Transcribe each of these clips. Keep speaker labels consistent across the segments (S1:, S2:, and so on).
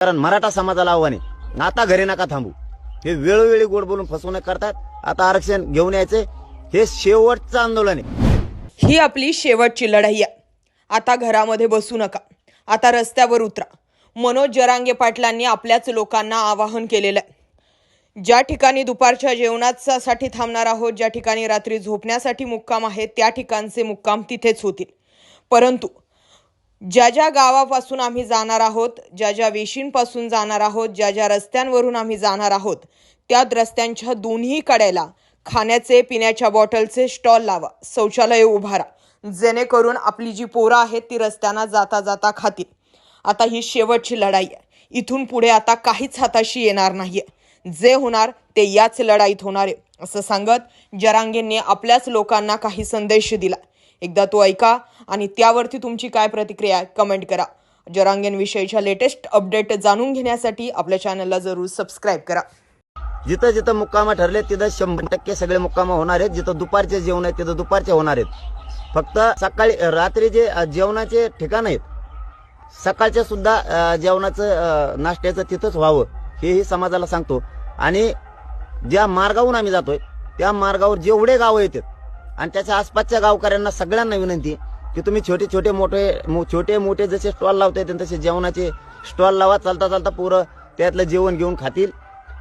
S1: कारण मराठा समाजाला आव्हान. आहे आता घरी नका थांबू. हे वेळोवेळी गोड बोलून फसवणूक करतात. आता आरक्षण घेऊन यायचे. हे शेवटचं आंदोलन आहे.
S2: ही आपली शेवटची लढाई आहे. आता घरामध्ये बसू नका. आता रस्त्यावर उतरा. मनोज जरांगे पाटलांनी आपल्याच लोकांना आवाहन केलेलं आहे. ज्या ठिकाणी दुपारच्या जेवणासाठी थांबणार आहोत ज्या ठिकाणी रात्री झोपण्यासाठी मुक्काम आहे त्या ठिकाणचे मुक्काम तिथेच होतील. परंतु ज्या ज्या गावापासून आम्ही जाणार आहोत ज्या ज्या वेशींपासून जाणार आहोत ज्या ज्या रस्त्यांवरून आम्ही जाणार आहोत त्या रस्त्यांच्या दोन्ही कड्याला खाण्याचे पिण्याच्या बॉटलचे स्टॉल लावा शौचालय उभारा जेणेकरून आपली जी पोरं आहेत ती रस्त्यांना जाता जाता खातील. आता ही शेवटची लढाई आहे. इथून पुढे आता काहीच हाताशी येणार नाही जे होणार ते याच लढाईत होणार आहे असं सांगत जरांगेंनी आपल्याच लोकांना काही संदेश दिला. एकदा तो ऐका आणि त्यावरती तुमची काय प्रतिक्रिया आहे कमेंट करा. जरांगेंविषयीच्या लेटेस्ट अपडेट जाणून घेण्यासाठी आपल्या चॅनलला जरूर सबस्क्राईब करा.
S1: जिथं जिथं मुक्कामा ठरले तिथं शंभर टक्के सगळे मुक्कामा होणार आहेत. जिथं दुपारचे जेवण आहेत तिथं दुपारचे होणार आहेत. फक्त सकाळी रात्री जे जेवणाचे ठिकाण आहेत सकाळच्या सुद्धा जेवणाचं नाश्त्याचं तिथंच व्हावं हेही समाजाला सांगतो. आणि ज्या मार्गावरून आम्ही जातोय त्या मार्गावर जेवढे गावं येतात आणि त्याच्या आसपासच्या गावकऱ्यांना सगळ्यांना विनंती की तुम्ही छोटे छोटे मोठे मो- छोटे मोठे जसे स्टॉल लावता येतील तसे जेवणाचे स्टॉल लावा चालता चालता पोरं त्यातलं जेवण घेऊन खातील.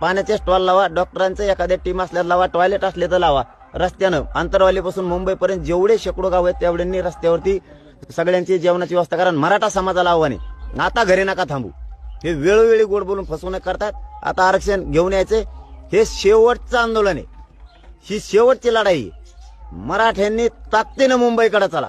S1: पाण्याचे स्टॉल लावा डॉक्टरांचं एखाद्या टीम असल्या लावा टॉयलेट असले तर लावा. रस्त्यानं आंतरवालीपासून मुंबईपर्यंत जेवढे शेकडो गाव आहेत तेवढ्यांनी रस्त्यावरती सगळ्यांची जेवणाची व्यवस्था करा आणि मराठा समाजाला आव्हाने. आता घरी नका थांबू. हे वेळोवेळी गोड बोलून फसवणूक करतात. आता आरक्षण घेऊन यायचे हे शेवटचं आंदोलन आहे. ही शेवटची लढाई आहे. मराठ्यांनी ताकदीनं मुंबईकडे चला.